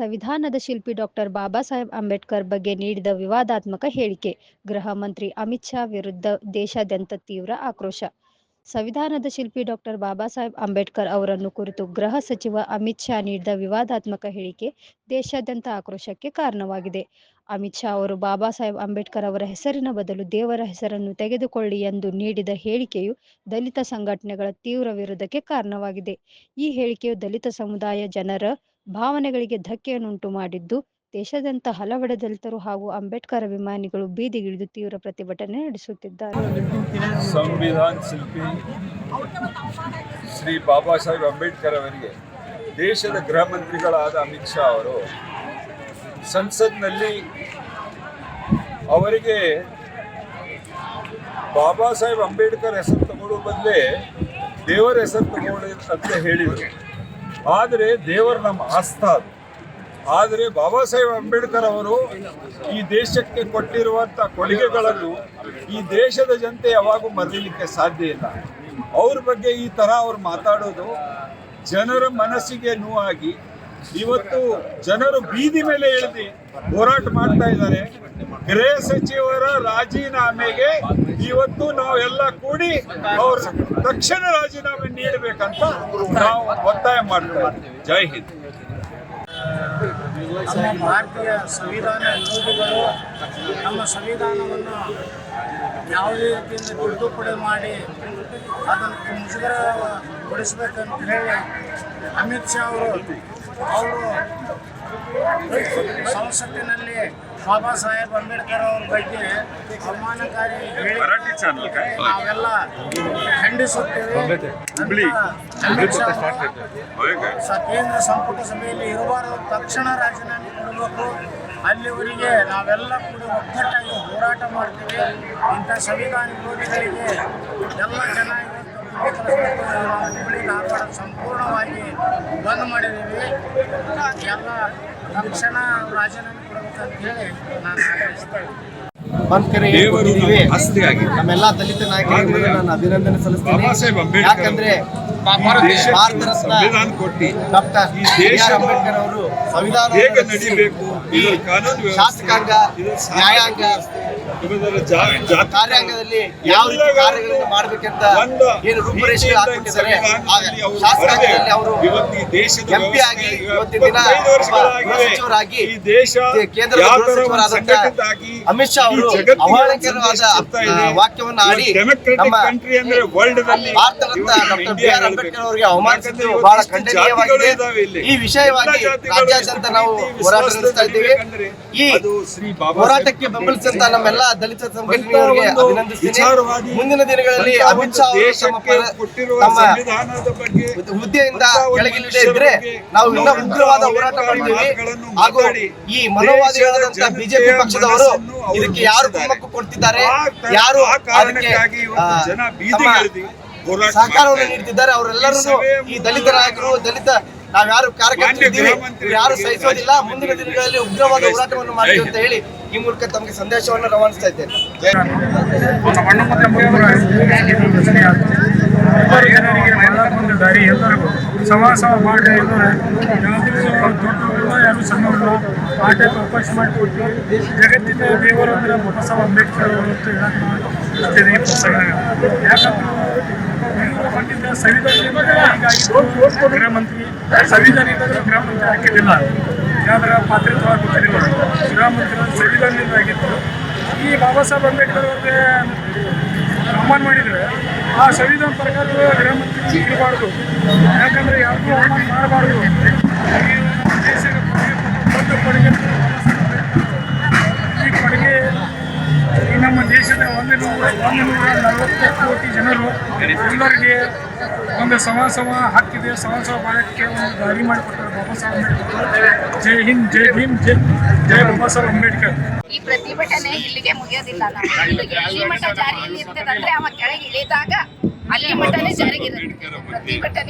ಸಂವಿಧಾನದ ಶಿಲ್ಪಿ ಡಾಕ್ಟರ್ ಬಾಬಾ ಸಾಹೇಬ್ ಅಂಬೇಡ್ಕರ್ ಬಗ್ಗೆ ನೀಡಿದ ವಿವಾದಾತ್ಮಕ ಹೇಳಿಕೆ. ಗೃಹ ಮಂತ್ರಿ ಅಮಿತ್ ಶಾ ವಿರುದ್ಧ ದೇಶಾದ್ಯಂತ ತೀವ್ರ ಆಕ್ರೋಶ. ಸಂವಿಧಾನದ ಶಿಲ್ಪಿ ಡಾಕ್ಟರ್ ಬಾಬಾ ಸಾಹೇಬ್ ಅಂಬೇಡ್ಕರ್ ಅವರನ್ನು ಕುರಿತು ಗೃಹ ಸಚಿವ ಅಮಿತ್ ಶಾ ನೀಡಿದ ವಿವಾದಾತ್ಮಕ ಹೇಳಿಕೆ ದೇಶಾದ್ಯಂತ ಆಕ್ರೋಶಕ್ಕೆ ಕಾರಣವಾಗಿದೆ. ಅಮಿತ್ ಶಾ ಅವರು ಬಾಬಾ ಸಾಹೇಬ್ ಅಂಬೇಡ್ಕರ್ ಅವರ ಹೆಸರಿನ ಬದಲು ದೇವರ ಹೆಸರನ್ನು ತೆಗೆದುಕೊಳ್ಳಿ ಎಂದು ನೀಡಿದ ಹೇಳಿಕೆಯು ದಲಿತ ಸಂಘಟನೆಗಳ ತೀವ್ರ ವಿರೋಧಕ್ಕೆ ಕಾರಣವಾಗಿದೆ. ಈ ಹೇಳಿಕೆಯು ದಲಿತ ಸಮುದಾಯ ಜನರ ಭಾವನೆಗಳಿಗೆ ಧಕ್ಕೆಯನ್ನುಂಟು ಮಾಡಿದ್ದು ದೇಶಾದ್ಯಂತ ಹಲವೆಡೆ ದಲಿತರು ಹಾಗೂ ಅಂಬೇಡ್ಕರ್ ಅಭಿಮಾನಿಗಳು ಬೀದಿಗಿಳಿದು ತೀವ್ರ ಪ್ರತಿಭಟನೆ ನಡೆಸುತ್ತಿದ್ದಾರೆ. ಸಂವಿಧಾನ ಶಿಲ್ಪಿ ಶ್ರೀ ಬಾಬಾ ಸಾಹೇಬ್ ಅಂಬೇಡ್ಕರ್ ಅವರಿಗೆ ದೇಶದ ಗೃಹ ಮಂತ್ರಿಗಳಾದ ಅಮಿತ್ ಶಾ ಅವರು ಸಂಸತ್ನಲ್ಲಿ ಅವರಿಗೆ ಬಾಬಾ ಸಾಹೇಬ್ ಅಂಬೇಡ್ಕರ್ ಹೆಸರು ತಗೊಳ್ಳೋ ಬದಲೇ ದೇವರ ಹೆಸರು ತಗೊಳ್ಳಿ ಅಂತ ಹೇಳಿದರು. ಆದರೆ ದೇವರು ನಮ್ಮ ಆಸ್ಥಾ ಆದರೆ ಬಾಬಾ ಸಾಹೇಬ್ ಅಂಬೇಡ್ಕರ್ ಅವರು ಈ ದೇಶಕ್ಕೆ ಕೊಟ್ಟಿರುವಂಥ ಕೊಡುಗೆಗಳನ್ನು ಈ ದೇಶದ ಜನತೆ ಯಾವಾಗೂ ಮರೀಲಿಕ್ಕೆ ಸಾಧ್ಯ ಇಲ್ಲ. ಅವ್ರ ಬಗ್ಗೆ ಈ ಥರ ಅವ್ರು ಮಾತಾಡೋದು ಜನರ ಮನಸ್ಸಿಗೆ ನೋವಾಗಿ ಇವತ್ತು ಜನರು ಬೀದಿ ಮೇಲೆ ಇಳಿದು ಹೋರಾಟ ಮಾಡ್ತಾ ಇದ್ದಾರೆ. ಗೃಹ ಸಚಿವರ ರಾಜೀನಾಮೆಗೆ ಇವತ್ತು ನಾವೆಲ್ಲ ಕೂಡಿ ಅವರು ತಕ್ಷಣ ರಾಜೀನಾಮೆ ನೀಡಬೇಕಂತ ನಾವು ಒತ್ತಾಯ ಮಾಡ್ತಾ ಇದ್ದೀವಿ ಜೈ ಹಿಂದ್. ನಮ್ಮ ಭಾರತೀಯ ಸಂವಿಧಾನ ವಿರೋಧಿಗಳು ನಮ್ಮ ಸಂವಿಧಾನವನ್ನು ಯಾವುದೇ ರೀತಿಯಿಂದ ತಿದ್ದುಪಡಿ ಮಾಡಿ ಅದನ್ನು ಮುಜುಗರಗೊಳಿಸಬೇಕಂತ ಹೇಳಿ ಅಮಿತ್ ಶಾ ಅವರು ಅವರು ಸಂಸತ್ತಿನಲ್ಲಿ ಬಾಬಾ ಸಾಹೇಬ್ ಅಂಬೇಡ್ಕರ್ ಅವ್ರ ಬಗ್ಗೆ ಅವಮಾನಕಾರಿ ನಾವೆಲ್ಲ ಖಂಡಿಸುತ್ತೇವೆ. ಕೇಂದ್ರ ಸಂಪುಟ ಸಭೆಯಲ್ಲಿ ಇರಬಾರದು. ತಕ್ಷಣ ರಾಜೀನಾಮೆ ಕೊಡಬೇಕು. ಅಲ್ಲಿವರಿಗೆ ನಾವೆಲ್ಲ ಕೂಡ ಒಗ್ಗಟ್ಟಾಗಿ ಹೋರಾಟ ಮಾಡ್ತೀವಿ. ಇಂಥ ಸಂವಿಧಾನ ವಿರೋಧಿಗಳಿಗೆ ಎಲ್ಲ ಚೆನ್ನಾಗಿ ಹುಬ್ಬಳ್ಳಿ ಧಾರವಾಡ ಸಂಪೂರ್ಣವಾಗಿ ಬಂದ್ ಮಾಡಿದ್ದೀವಿ. ಎಲ್ಲ ತಕ್ಷಣ ರಾಜೀನಾಮೆ ಕೊಡಬೇಕಂತ ಹೇಳಿ ನಾನು ನಮ್ಮೆಲ್ಲ ದಲಿತ ನಾಯಕರಿಗೆ ನಾನು ಅಭಿನಂದನೆ ಸಲ್ಲಿಸ್ತೇನೆ. ಯಾಕಂದ್ರೆ ಭಾರತ ರತ್ನ ಸಂವಿಧಾನ ಕೊಟ್ಟು ಡಾಕ್ಟರ್ ಈ ಬಿ ಆರ್ ಅಂಬೇಡ್ಕರ್ ಅವರು ಸಂವಿಧಾನ ಹೇಗೆ ನಡಿಬೇಕು? ಇದು ಕಾನೂನು ಶಾಸಕಾಂಗ ನ್ಯಾಯಾಂಗ ಕಾರ್ಯಾಂಗದಲ್ಲಿ ಯಾವ ರೀತಿ ಕಾರ್ಯಗಳನ್ನು ಮಾಡಬೇಕಂತ ಏನು ರೂಪುರೇಷೆ ಹಾಕಿದ್ದಾರೆ ಸಂವಿಧಾನದಲ್ಲಿ ಅವರು ಶಾಸಕಾಂಗದಲ್ಲಿ ಅವರು ಇವತ್ತು ದೇಶದ ಎಂಪಿ ಆಗಿ ಇವತ್ತಿನ ದಿನ ಸಚಿವರಾಗಿ ಸಂಘಟಿತರಾಗಿ ಅಮಿತ್ ಶಾ ಅವರು ಅವಹೇಳನಕರವಾದ ವಾಕ್ಯವನ್ನು ಆಡಿ ನಮ್ಮ country ಅಂದ್ರೆ world ದಲ್ಲಿ ಭಾರತ ರತ್ನ ಇವತ್ತು ನಮ್ಮ ಡಾಕ್ಟರ್ ಬಿ ಆರ್. ಅಂಬೇಡ್ಕರ್ ಅವರಿಗೆ ಅವಮಾನಿಸಿದ್ದು ಬಹಳ ಖಂಡನೀಯವಾಗಿದೆ. ಇಲ್ಲಿ. ಈ ವಿಷಯವಾಗಿ ರಾಜ್ಯಾದ್ಯಂತ ನಾವು ಹೋರಾಟ ನಡೆಸ್ತಾ ಇದ್ದೀವಿ. ಈ ಶ್ರೀ ಬಾಬಾ ಹೋರಾಟಕ್ಕೆ ಬೆಂಬಲಿಸಿದಂತ ಅಂಬೇಡ್ಕರ್ ನಮ್ಮೆಲ್ಲ ದಲಿತ ಸಂಘಟನೆಯವರಿಗೆ ಅಭಿನಂದಿಸ್ತೀನಿ. ಮುಂದಿನ ದಿನಗಳಲ್ಲಿ ಅಮಿತ್ ಶಾ ಅವರು ತಮ್ಮ ಹುದ್ದೆಯಿಂದ ಕೆಳಗಿಲ್ಲದೆ ಇದ್ರೆ ನಾವು ಇನ್ನೂ ಉಗ್ರವಾದ ಹೋರಾಟ ಮಾಡಿದ್ದೀವಿ ಮಾಡ್ತೀವಿ ಹಾಗೂ ಈ ಮನೋವಾದಿಗಳಾದಂತಹ ಬಿಜೆಪಿ ಪಕ್ಷದವರು ಇದಕ್ಕೆ ಯಾರು. ಕುಮ್ಮಕ್ಕು ಕೊಡ್ತಿದ್ದಾರೆ? ಯಾರು ಅದಕ್ಕೆ ಸಹಕಾರವನ್ನು ನೀಡುತ್ತಿದ್ದಾರೆ ನೀಡ್ತಿದ್ದಾರೆ. ಅವರೆಲ್ಲರೂ ಈ ದಲಿತ ನಾಯಕರು ದಲಿತ ನಾವ್ಯಾರು ಕಾರ್ಯಕರ್ತರು ಯಾರು ಸಹಿಸೋದಿಲ್ಲ. ಮುಂದಿನ ದಿನಗಳಲ್ಲಿ ಉಗ್ರವಾದ ಹೋರಾಟವನ್ನು ಮಾಡ್ತೀವಿ ಅಂತ ಹೇಳಿ ಈ ಮೂಲಕ ತಮಗೆ ಸಂದೇಶವನ್ನು ರವಾನಿಸ್ತಾ ಇದ್ದೇನೆ. ಒಂದು ಎಲ್ಲರಿಗೂ. ಮಾಡಿ ದೊಡ್ಡ ಯಾರು ಟೈಪ್ ಜಗತ್ತಿನ ದೇವರು ಅಂದ್ರೆ ಬಾಬಾ ಅಂಬೇಡ್ಕರ್ ಅವರು ಯಾಕಂದ್ರೆ ಹೀಗಾಗಿ ಗೃಹ ಮಂತ್ರಿ ಸಂವಿಧಾನ ಗೃಹ ಮಂತ್ರಿ ಹಾಕಿದ್ದಿಲ್ಲ ಯಾವ್ದಾರ ಪಾತ್ರಿತ್ವ ಗೊತ್ತಿಲ್ಲ ಗೃಹ ಮಂತ್ರಿ ಸಂವಿಧಾನದಿಂದ ಆಗಿತ್ತು ಈ ಬಾಬಾ ಸಾಹೇಬ್ ಅಂಬೇಡ್ಕರ್ ಅವ್ರಿಗೆ ಅವಮಾನ ಮಾಡಿದರೆ ಆ ಸಂವಿಧಾನ ಪ್ರಕಾರ ಗೃಹ ಮಂತ್ರಿ ಇರಬಾರ್ದು. ಯಾಕಂದ್ರೆ ಯಾರಿಗೂ ಅವಮಾನ ಮಾಡಬಾರ್ದು. ಜನರು ಎಲ್ಲರಿಗೆ ಒಂದು ಸಮ ಸಮ ಹಕ್ಕಿದೆ ಸಮ ಸಮ ಭಾಗಕ್ಕೆ ಒಂದು ದಾರಿ ಮಾಡಿಕೊಟ್ಟರು ಬಾಬಾ ಸಾಹೇಬ್ ಅಂಬೇಡ್ಕರ್. ಜೈ ಹಿಂದ್, ಜೈ ಭೀಮ್, ಜೈ ಜೈ ಬಾಬಾ ಸಾಹೇಬ್ ಅಂಬೇಡ್ಕರ್. ಈ ಪ್ರತಿಭಟನೆ ಇಲ್ಲಿಗೆ ಮುಗಿಯೋದಿಲ್ಲ. ಇಲ್ಲಿಗೆ ಮಟ್ಟ ಜಾರಿಯಲ್ಲಿ ಇರ್ತದಂದ್ರೆ ಅವ ಕೆಳಗೆ ಇಳಿದಾಗ ಅಲ್ಲಿ ಮಟ್ಟನೇ ಜಾರಿಗೆ ಪ್ರತಿಭಟನೆ